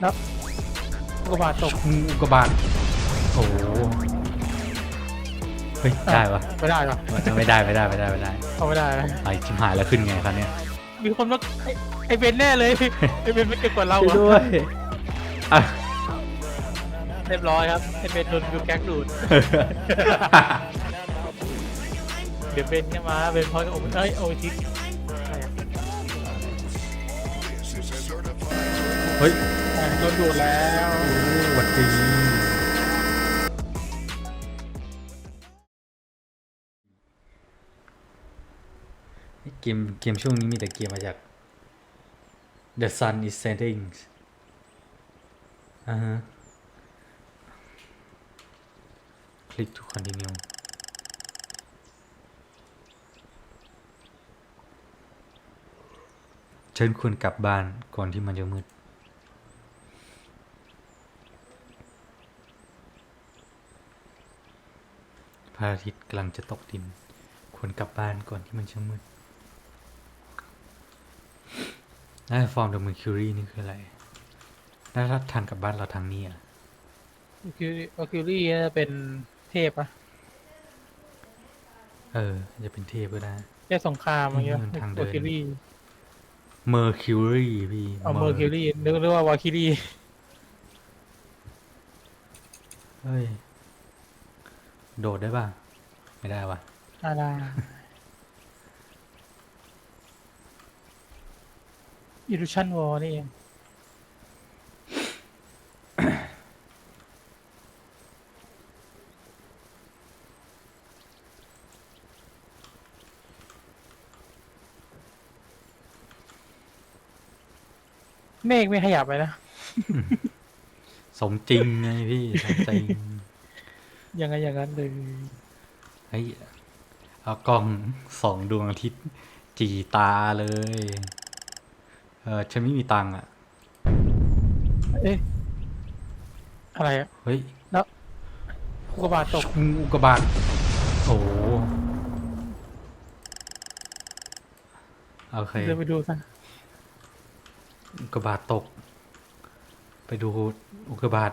แล้วอุกกาบาตตกอุกกาบาตโอ้โหเฮ้ยได้ปะไม่ได้ปะไม่ได้ไม่ได้ไม่ได้ไม่ได้เอาไม่ได้นะไอชิมหายแล้วขึ้นไงครับเนี่ยมีคนมาไอ้ไอเบนแน่เลย ไอเบนไม่เก่งกว่าเราช่วยอะด้วยอะ เรียบร้อยครับไอเบนโดนวิวแก๊กดูด เดี๋ยวเบนก็มาเบนพอยกับโอเอ้ยโอชิใครอะเฮ้ยอะ โดนดูดแล้วหวัดดีเกมเกมช่วงนี้มีแต่เกมมาจาก The Sun is Setting อ่าฮะคลิก to continue เชิญคุณกลับบ้านก่อนที่มันจะมืด ระอาทิตย์กำลังจะตกดิน ควรกลับบ้านก่อนที่มันจะมืดน่าจะฟอร์มเดอะมือคิวรีนี่คืออะไรแล้วถ้าทางกลับบ้านเราทางนี้อะคือวาคิรี่จะเป็นเทพอะเออ จะเป็นเทพก็ได้แค่สงครามอะไรเงี้ยมันทางเดินวาคิรี่เมอร์คิวรีพี่เอาเมอร์คิรี่นึกว่าวาคิรี่เฮ้ย โดดได้ป่ะ ไม่ได้ว่ะอะไรอิรูชันวอนี่เองเมฆไม่ขยับไปนะ สมจริงไงพี่ สมจริง ยังไงอย่างนั้นเลยเฮ้ยเอากล้องสองดวงอาทิตย์จีตาเลย เออฉันไม่มีตังค์อะ เอ๊ะอะไรอะเฮ้ยอุกกาบาตตกอุกกาบาตโอ้โหโอเคเดินไปดูซะอุกกาบาตตก ไปดูอุกกาบาต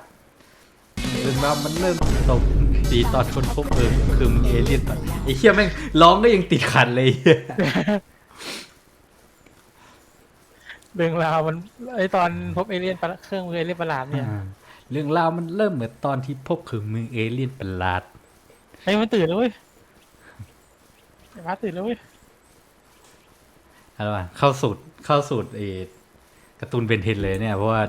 เรื่องราวมันเริ่มตก ตีตอนคนพบเออคือมึงเอเลี่ยนปะไอ้เหี้ยแม่งร้องก็ยังติดขัดเลยเหี้ยเรื่องราวมันไอตอนพบเอเลี่ยนประเครื่องมือเอเลี่ยนประหลาดเนี่ยเรื่องราวมันเริ่มเหมือนตอนที่พบคืองมือเอเลี่ยนประหลาดไอ้มันตื่นแล้วเว้ยไอ้พัดตื่นแล้วเว้ยอะไรวะเข้าสูตรเข้าสูตรเอการ์ตูนเบนเทนเลยเนี่ยเพราะว่า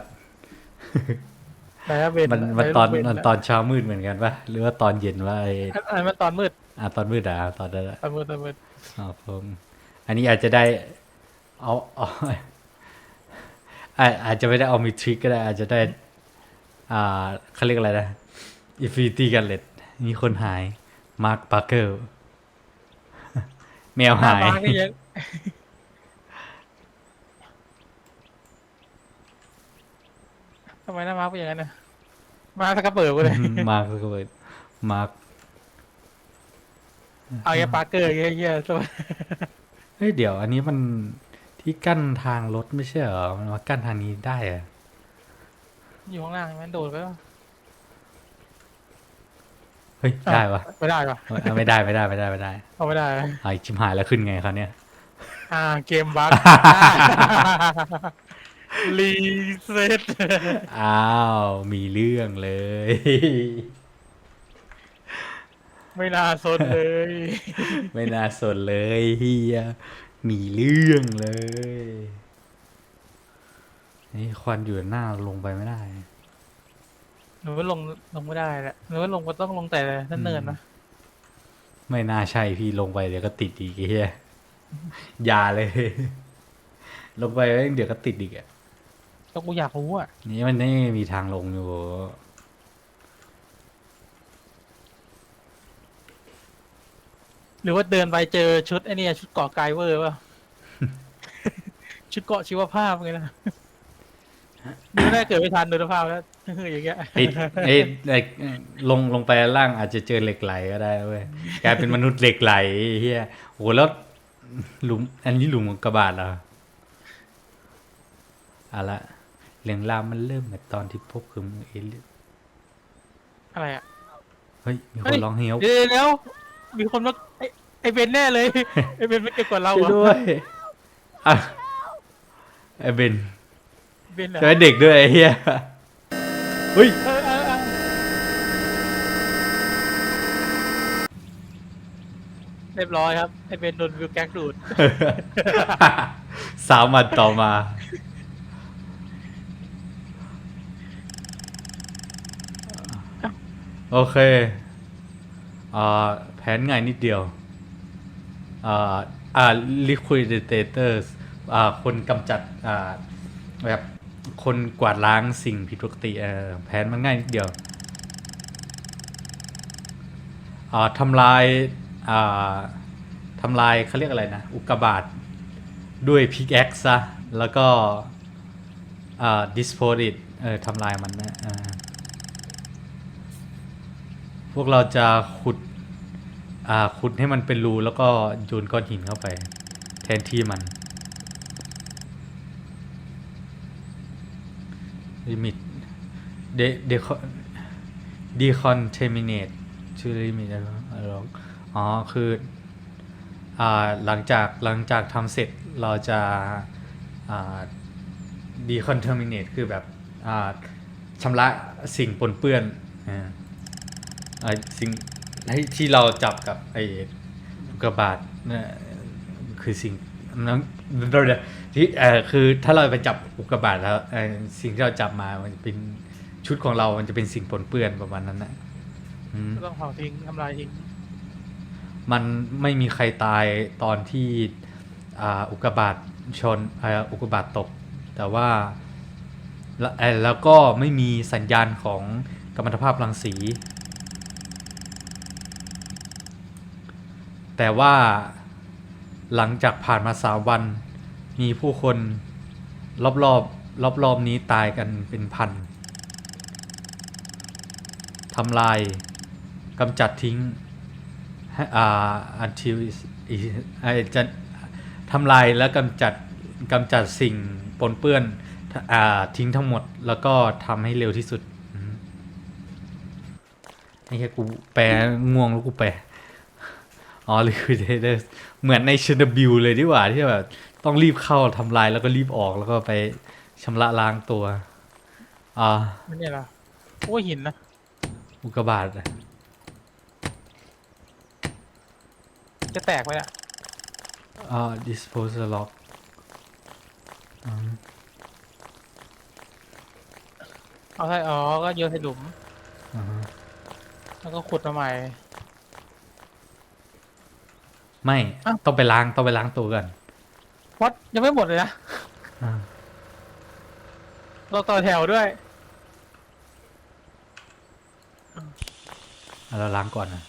นอะเบนมันมันไหตอนเบมันตอนเช้ามืดเหมือนกันปะหรือว่าตอนเย็นว่าไออันอันมันตอนมืดอะตอนมืดอะตอนนั้นอะตอนมืดตอนมืดอ๋อผมอันนี้อาจจะได้เอาเอาอาอาจจะไม่ได้เอามีทริกก็ได้ อาจจะได้ อ่าเขาเรียกอะไรนะอินฟินิตี้กันเลตมีคนหายมาร์คปาร์เกอร์แมวหาย น้มาก็ยัง ทำไมหน้ามาร์กเป็นอย่างนั้นนะมาร์กสกกระเปิดกูเลยมาร์คก็เลยมาร์คเอาแค่ปาร์เกอร์เงี้ยๆสมัยเฮ้ยเดี๋ยว อันนี้มันที่กั้นทางรถไม่ใช่เหรอมันมากั้นทางนี้ได้เหรอะอยู่ข้างล่างมันโดดไปแล้วเฮ้ยได้ปะไม่ได้ปะเอาไม่ได้ไม่ได้ไม่ได้ไม่ได้เอาไม่ได้ไอชิมหายแล้วขึ้นไงครับเนี่ย อ่าเกมบั๊ก รีเซ็ตอ้าว มีเรื่องเลย ไม่น่าสนเลย ไม่น่าสนเลยเฮียมีเรื่องเลยนี่ควันอยู่หน้าลงไปไม่ได้ หนูว่าลงลงไม่ได้แหละหนูว่าลงก็ต้องลงแต่นั่นเนินนะไม่น่าใช่พี่ลงไปเดี๋ยวก็ติดอีกไอ้เฮียอย่าเลย ลงไปแล้วเดี๋ยวก็ติดอีกอะ ก็กูอยากรู้อะนี่มันนี่มีทางลงอยู่หรือว่าเดินไปเจอชุดไอ้เนี่ยชุดเกาะไกเวอร์ป่ะ ชุดเกาะชีวภาพไงนะดูน่าเกิดไม่ทันดูสภาพแล้วอย่างเงี้ยไอ้ไอ้ไอ้ลงลงไปล่างอาจจะเจอเหล็กไหลก็ได้เว้ยกลายเป็นมนุษย์เหล็กไหลเฮียโหแล้วหลุม อันนี้หลุมกระบาดเหรอเอาละ เรื่องราวมันเริ่มมาตอนที่พบเครื่องมือเอเลี่ยนอะไรอะ เฮ้ย มีคเฮ้นย ร้องเฮียวเดี๋ยวเดี๋ยวมีคนมาไอ้ไอ้เบนแน่เลย ไอ้เบนไม่เก็บกว่าเราช่วยเหรด้อวยอะไอเบนเบนเหรอช่วยเด็กด้วยไอ้เฮียเฮ้ย เออเออเออเรียบร้อยครับไอ้เบนโดนวิวแก๊กดูดสามวันต่อมา โอเคอ่าแผนง่ายนิดเดียวอ่าอ่า liquidators อ่าคนกำจัดอ่าแบบคนกวาดล้างสิ่งผิดปกติเออแผนมันง่ายนิดเดียวอ่าทำลายอ่าทำลายเขาเรียกอะไรนะ อุกกาบาตด้วยพิกแอคซะแล้วก็อ่า dispose it เออทำลายมันนะอ่า พวกเราจะขุด อ่า ขุดให้มันเป็นรูแล้วก็โยนก้อนหินเข้าไป แทนที่มัน limit de de decontaminate ชื่อ limit อะไรหรออ๋อ คือ อ่า หลังจาก หลังจากทำเสร็จเราจะ อ่า decontaminate คือแบบ อ่าชำระสิ่งปนเปื้อนอ่า อ่าสิ่งที่ที่เราจับกับไอ้อุกกาบาตเนี่ยคือสิ่งนั้นเดี๋ยวๆที่เอ่อคือถ้าเราไปจับอุกกาบาตแล้วเอ่อสิ่งที่เราจับมามันจะเป็นชุดของเรา มันจะเป็นสิ่งปนเปื้อนประมาณนั้นนะอืม ก็ต้องเผาทิ้งทำลายทิ้งมันไม่มีใครตายตอนที่อ่าอุกกาบาตชนอ่าอุกกาบาตตก แต่ว่าแล้วเอ่อแล้วก็ไม่มีสัญญาณของกัมมันตภาพรังสี แต่ว่าหลังจากผ่านมาสามวัน มีผู้คนรอบๆรอบรอบนี้ตายกันเป็นพันทำลายกำจัดทิ้งอ่า until is- is- ไอจะทำลายและกำจัดกำจัดสิ่งปนเปื้อนอ่าทิ้งทั้งหมดแล้วก็ทำให้เร็วที่สุดอืมไอ้แค่กูแปลง่วงแล้วกูแปล อ๋อ liquidators เหมือนในเชนบิลเลยดีกว่าที่แบบต้องรีบเข้าทำลายแล้วก็รีบออกแล้วก็ไปชำระล้างตัว อ่าไม่เนี่ยเหรอโอ้ยหินนะ อุกกาบาตอะจะแตกไปอะอ่า disposal log อืมเอาใส่อ๋อ ก็โยนใส่หลุมอ่าฮะแล้วก็ขุดมาใหม่ ไม่อ้าว ต้องไปล้างต้องไปล้างตัวกันวัดยังไม่หมดเลยนะอ่าเราต่อแถวด้วย เอาเราล้างก่อนนะ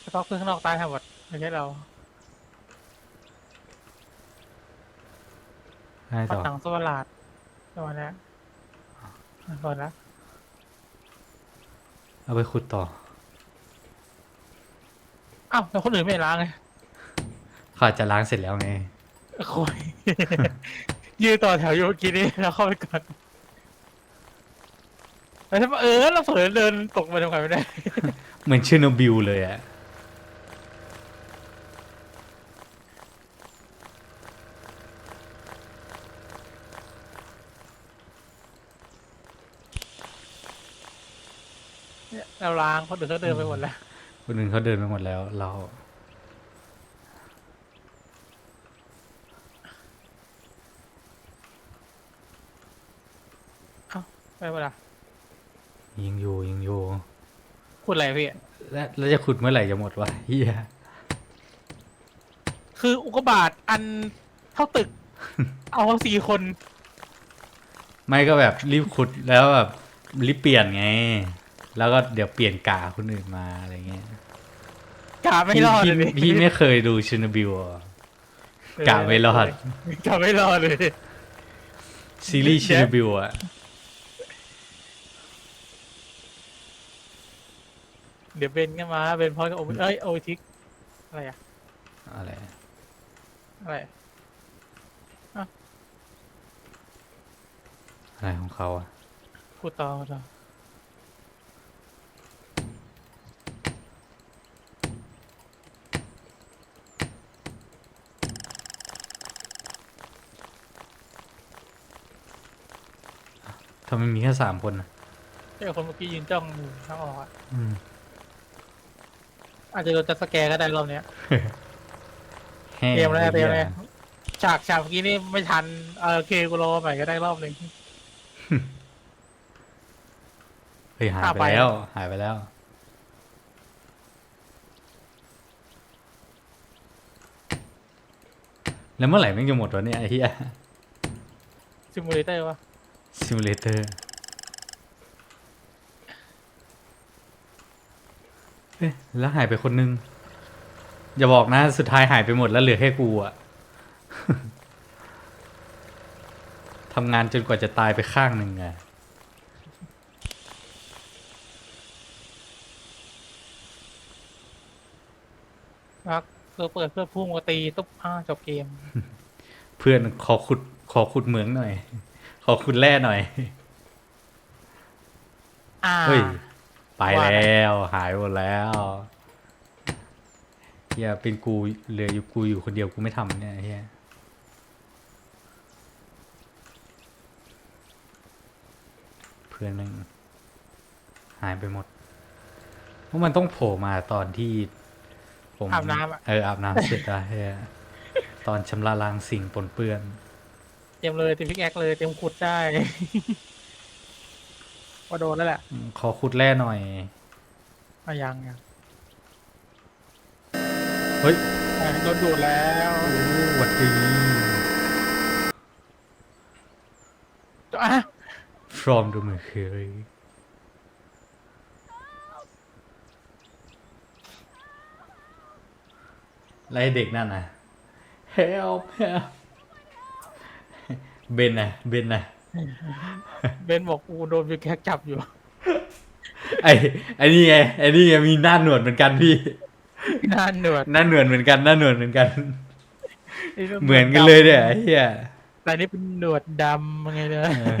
แล้วก็เครื่องข้างนอกตายทั้งหมดไม่ใช่เราให้ปัดต่อหนังสวราดประมาณนี้ก่อนนะเอาไปขุดต่อ อ้าวแล้วคนอื่นไม่ล้างไงเขาอาจจะล้างเสร็จแล้วไง โอยยืนต่อแถวอยู่เมื่อกี้นี้แล้วเข้าไปก่อนแล้วถ้าเออเราเผลอเดินตกไปทำไงไม่ได้ เหมือนเชอร์โนบิลเลยอะเนี่ยเราล้างคนอื่นเขาเดินไปหมดแล้ว คนอื่นเขาเดินไปหมดแล้ว เราไปหมดละยิงอยู่ยิงอยู่พูดอะไรพี่ แล้วแล้วจะขุดเมื่อไหร่จะหมดวะเฮียคืออุกกาบาตอันเท่าตึก เอาสี่คน ไม่ก็แบบรีบขุดแล้วแบบรีบเปลี่ยนไง แล้วก็เดี๋ยวเปลี่ยนกาคนอื่นมาอะไรเงี้ยกาไม่พี่รอดพี่เลยพี่ไม่เคยดูเชอร์โนบิลเหรอกะไม่รอดกาไม่รอดเลยซีรีส์เชอร์โนบิลอะเดี๋ยวเบนก็มาเบนพอยกับโอเอ้ยโอทิกอะไรอะอะไรอะไรอะอะไรของเขาอะพูดต่อพูดต่อ ทำไมมีแค่สามคนนะเจ้าคนเมื่อกี้ยืนจ้องอยู่ทางออกอะอืม อาจจะโดนจัดสแกร์ก็ได้รอบเนี้ยแห่เตรียมแล้วเตรียมไอ้แล้หี้วฉากฉากเมื่อกี้นี่ไม่ทันเออโอเคกูรอใหม่ก็ได้รอบหนึ่ง เฮ้ยหายอะไปไปแล้ว หายไปแล้ว แล้วเมื่อไหร่แม่งจะหมดวะเนี่ยไอ้เหี้ยซิมูเลเตอร์วะ ซิมูเลเตอร์เอ๊ะแล้วหายไปคนนึง อย่าบอกนะ สุดท้ายหายไปหมดแล้วเหลือแค่กูอะทำงานจนกว่าจะตายไปข้างหนึ่งอะรักเพื่อเปิดเพื่อพุ่งมาตีตุ๊บอ้าจบเกม เพื่อนขอขุดขอขุดเหมืองหน่อย ขอขุดแร่หน่อย อ่า เฮ้ย ไปว่าไงแล้ว หายหมดแล้วเฮียเป็นกูเหลืออยู่กูอยู่คนเดียวกูไม่ทำเนี่ยเฮียเพื่อนแม่งหายไปหมดเพราะมันต้องโผล่มาตอนที่ ผมอาบน้ำอะ เอออาบน้ำเสร็จอะเฮียตอนชำระล้างสิ่งปนเปื้อน เตรียมเลยเตรียมพิกแอคเลยเตรียมขุดได้ก็โดนแล้วแหละอืมขอขุดแร่หน่อยมายังยังเฮ้ยอะโดนดูดแล้วโอ้หวัดดี อะ from the mercury แล้วไอ้เด็กนั่นน่ะ help help เบนน่ะเบนน่ะเบนบอกกูโดนพิกแอคจับอยู่ ไอ้ไอ้นี่ไงไอ้นี่ไงมีหน้าหนวดเหมือนกันพี่หน้าหนวดหน้าหนวดเหมือนกันหน้าหนวดเหมือนกัน เหมือนกันเลยเนี่ยไอ้เหี้ยแต่นี่เป็นหนวดดำยังไงเนี่ยเออ